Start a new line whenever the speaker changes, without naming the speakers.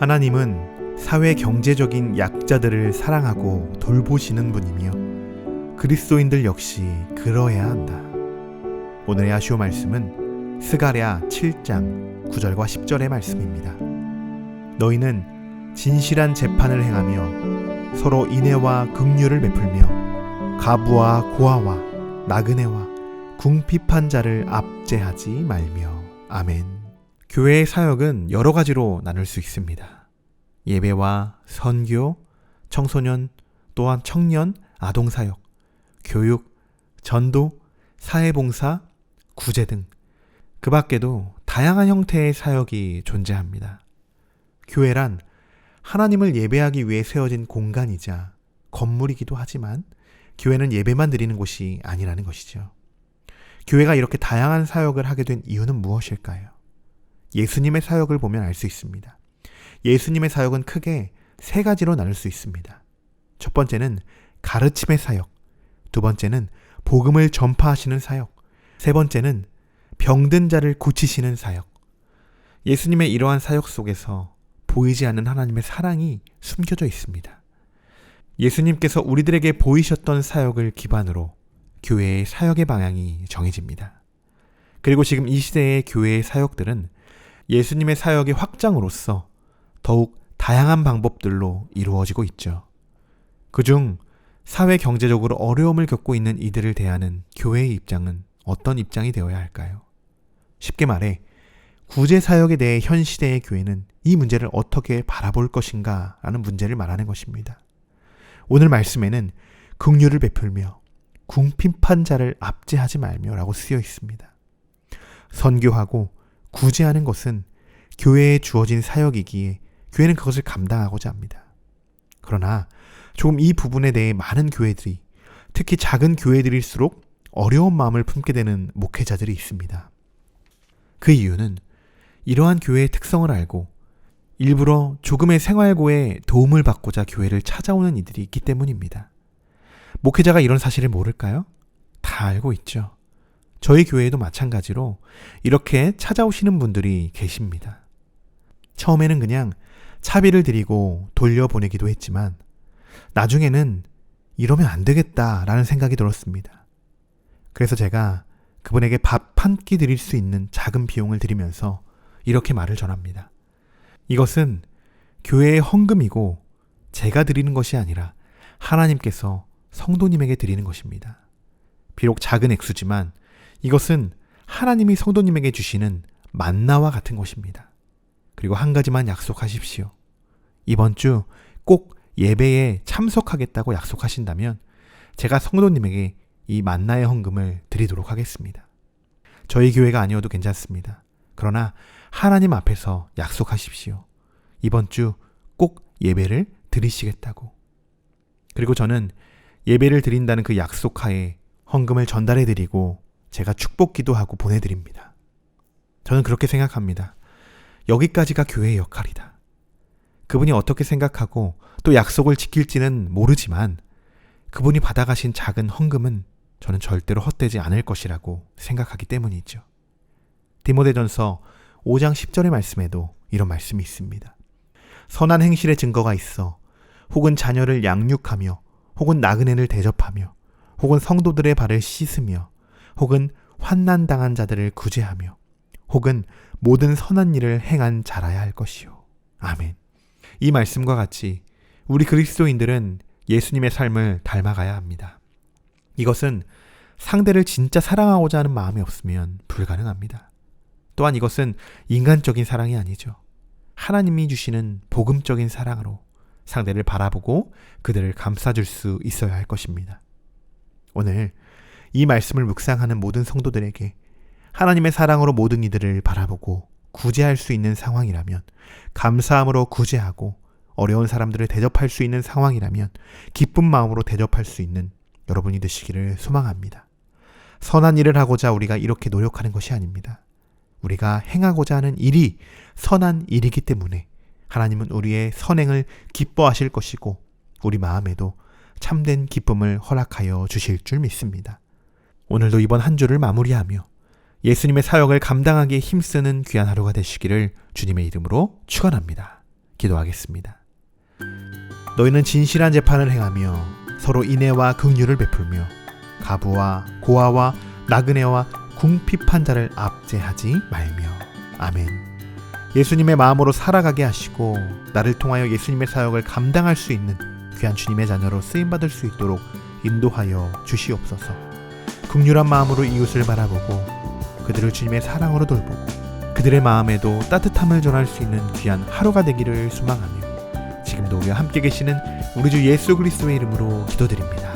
하나님은 사회 경제적인 약자들을 사랑하고 돌보시는 분이며 그리스도인들 역시 그러해야 한다. 오늘의 아쉬워 말씀은 스가랴 7장 9절과 10절의 말씀입니다. 너희는 진실한 재판을 행하며 서로 인애와 긍휼을 베풀며 가부와 고아와 나그네와 궁핍한 자를 압제하지 말며 아멘. 교회의 사역은 여러 가지로 나눌 수 있습니다. 예배와 선교, 청소년, 또한 청년, 아동 사역, 교육, 전도, 사회봉사, 구제 등 그 밖에도 다양한 형태의 사역이 존재합니다. 교회란 하나님을 예배하기 위해 세워진 공간이자 건물이기도 하지만 교회는 예배만 드리는 곳이 아니라는 것이죠. 교회가 이렇게 다양한 사역을 하게 된 이유는 무엇일까요? 예수님의 사역을 보면 알 수 있습니다. 예수님의 사역은 크게 세 가지로 나눌 수 있습니다. 첫 번째는 가르침의 사역, 두 번째는 복음을 전파하시는 사역, 세 번째는 병든 자를 고치시는 사역. 예수님의 이러한 사역 속에서 보이지 않는 하나님의 사랑이 숨겨져 있습니다. 예수님께서 우리들에게 보이셨던 사역을 기반으로 교회의 사역의 방향이 정해집니다. 그리고 지금 이 시대의 교회의 사역들은 예수님의 사역의 확장으로서 더욱 다양한 방법들로 이루어지고 있죠. 그중 사회 경제적으로 어려움을 겪고 있는 이들을 대하는 교회의 입장은 어떤 입장이 되어야 할까요? 쉽게 말해 구제 사역에 대해 현 시대의 교회는 이 문제를 어떻게 바라볼 것인가 라는 문제를 말하는 것입니다. 오늘 말씀에는 긍휼을 베풀며 궁핍한 자를 압제하지 말며 라고 쓰여 있습니다. 선교하고 구제하는 것은 교회에 주어진 사역이기에 교회는 그것을 감당하고자 합니다. 그러나 조금 이 부분에 대해 많은 교회들이 특히 작은 교회들일수록 어려운 마음을 품게 되는 목회자들이 있습니다. 그 이유는 이러한 교회의 특성을 알고 일부러 조금의 생활고에 도움을 받고자 교회를 찾아오는 이들이 있기 때문입니다. 목회자가 이런 사실을 모를까요? 다 알고 있죠. 저희 교회에도 마찬가지로 이렇게 찾아오시는 분들이 계십니다. 처음에는 그냥 차비를 드리고 돌려보내기도 했지만 나중에는 이러면 안 되겠다라는 생각이 들었습니다. 그래서 제가 그분에게 밥 한 끼 드릴 수 있는 작은 비용을 드리면서 이렇게 말을 전합니다. 이것은 교회의 헌금이고 제가 드리는 것이 아니라 하나님께서 성도님에게 드리는 것입니다. 비록 작은 액수지만 이것은 하나님이 성도님에게 주시는 만나와 같은 것입니다. 그리고 한 가지만 약속하십시오. 이번 주 꼭 예배에 참석하겠다고 약속하신다면 제가 성도님에게 이 만나의 헌금을 드리도록 하겠습니다. 저희 교회가 아니어도 괜찮습니다. 그러나 하나님 앞에서 약속하십시오. 이번 주 꼭 예배를 드리시겠다고. 그리고 저는 예배를 드린다는 그 약속하에 헌금을 전달해 드리고 제가 축복 기도하고 보내드립니다. 저는 그렇게 생각합니다. 여기까지가 교회의 역할이다. 그분이 어떻게 생각하고 또 약속을 지킬지는 모르지만 그분이 받아가신 작은 헌금은 저는 절대로 헛되지 않을 것이라고 생각하기 때문이죠. 디모데전서 5장 10절의 말씀에도 이런 말씀이 있습니다. 선한 행실의 증거가 있어 혹은 자녀를 양육하며 혹은 나그네를 대접하며 혹은 성도들의 발을 씻으며 혹은 환난 당한 자들을 구제하며 혹은 모든 선한 일을 행한 자라야 할 것이요. 아멘. 이 말씀과 같이 우리 그리스도인들은 예수님의 삶을 닮아가야 합니다. 이것은 상대를 진짜 사랑하고자 하는 마음이 없으면 불가능합니다. 또한 이것은 인간적인 사랑이 아니죠. 하나님이 주시는 복음적인 사랑으로 상대를 바라보고 그들을 감싸줄 수 있어야 할 것입니다. 오늘 이 말씀을 묵상하는 모든 성도들에게 하나님의 사랑으로 모든 이들을 바라보고 구제할 수 있는 상황이라면 감사함으로 구제하고 어려운 사람들을 대접할 수 있는 상황이라면 기쁜 마음으로 대접할 수 있는 여러분이 되시기를 소망합니다. 선한 일을 하고자 우리가 이렇게 노력하는 것이 아닙니다. 우리가 행하고자 하는 일이 선한 일이기 때문에 하나님은 우리의 선행을 기뻐하실 것이고 우리 마음에도 참된 기쁨을 허락하여 주실 줄 믿습니다. 오늘도 이번 한 주를 마무리하며 예수님의 사역을 감당하기에 힘쓰는 귀한 하루가 되시기를 주님의 이름으로 축원합니다. 기도하겠습니다. 너희는 진실한 재판을 행하며 서로 인애와 긍휼을 베풀며 가부와 고아와 나그네와 궁핍한 자를 압제하지 말며 아멘. 예수님의 마음으로 살아가게 하시고 나를 통하여 예수님의 사역을 감당할 수 있는 귀한 주님의 자녀로 쓰임 받을 수 있도록 인도하여 주시옵소서. 긍휼한 마음으로 이웃을 바라보고 그들을 주님의 사랑으로 돌보고 그들의 마음에도 따뜻함을 전할 수 있는 귀한 하루가 되기를 소망하며 지금도 우리와 함께 계시는 우리 주 예수 그리스도의 이름으로 기도드립니다.